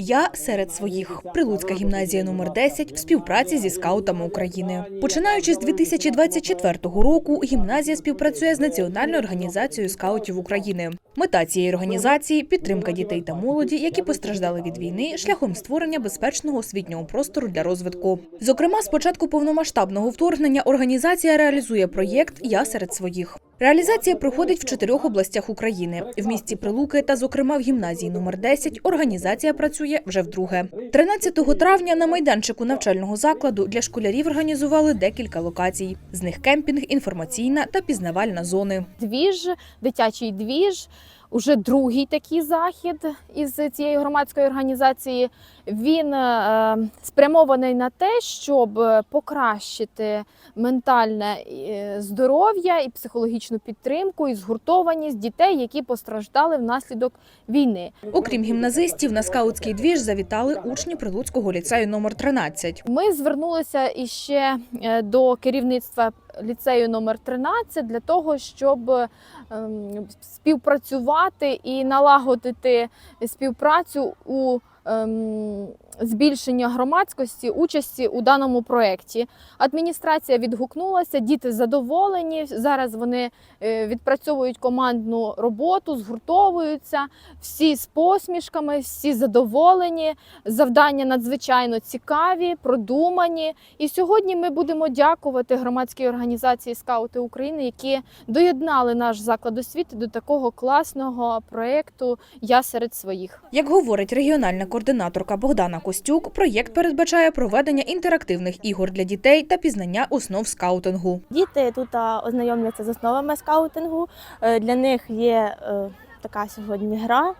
Я серед своїх Прилуцька гімназія номер 10 в співпраці зі скаутами України. Починаючи з 2024 року, гімназія співпрацює з Національною організацією скаутів України. Мета цієї організації підтримка дітей та молоді, які постраждали від війни, шляхом створення безпечного освітнього простору для розвитку. Зокрема, з початку повномасштабного вторгнення організація реалізує проєкт Я серед своїх. Реалізація проходить в чотирьох областях України. В місті Прилуки та, зокрема, в гімназії номер 10 організація працює вже вдруге. 13 травня на майданчику навчального закладу для школярів організували декілька локацій. З них кемпінг, інформаційна та пізнавальна зони. двіж, дитячий двіж. Уже другий такий захід із цієї громадської організації. Він е, спрямований на те, щоб покращити ментальне е, здоров'я і психологічну підтримку і згуртованість дітей, які постраждали внаслідок війни. Окрім гімназистів, на скаутський двіж завітали учні Прилуцького ліцею номер 13. Ми звернулися іще е, до керівництва ліцею номер 13 для того, щоб ем, співпрацювати і налагодити співпрацю у ем, збільшення громадськості участі у даному проєкті. Адміністрація відгукнулася, діти задоволені. Зараз вони е, відпрацьовують командну роботу, згуртовуються, всі з посмішками, всі задоволені. Завдання надзвичайно цікаві, продумані. І сьогодні ми будемо дякувати громадській організації Скаути України, які доєднали наш заклад освіти до такого класного проєкту Я серед своїх. Як говорить регіональна координаторка Богдана Костюк, проєкт передбачає проведення інтерактивних ігор для дітей та пізнання основ скаутингу. Діти тут ознайомляться з основами скаутингу. Е, Для них є е, така сьогодні гра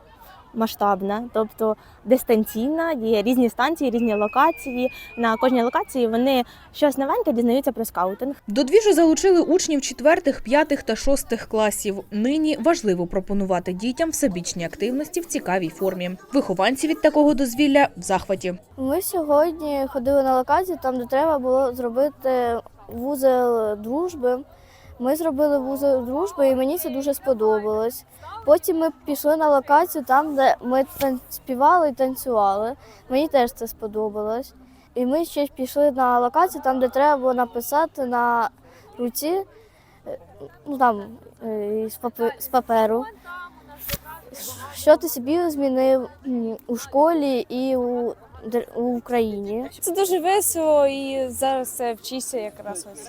масштабна, тобто дистанційна, є різні станції, різні локації. На кожній локації вони щось новеньке дізнаються про скаутинг. До двіжу залучили учнів четвертих, п'ятих та шостих класів. Нині важливо пропонувати дітям всебічні активності в цікавій формі. Вихованці від такого дозвілля в захваті. Ми сьогодні ходили на локацію, там де треба було зробити вузол дружби. Ми зробили вузол дружби, і мені це дуже сподобалось. Потім ми пішли на локацію, там, де ми співали і танцювали. Мені теж це сподобалось. І ми ще пішли на локацію, там, де треба було написати на руці, е, ну там е, з паперу. Що ти собі змінив у школі і у, Україні? Це дуже весело і зараз вчишся якраз ось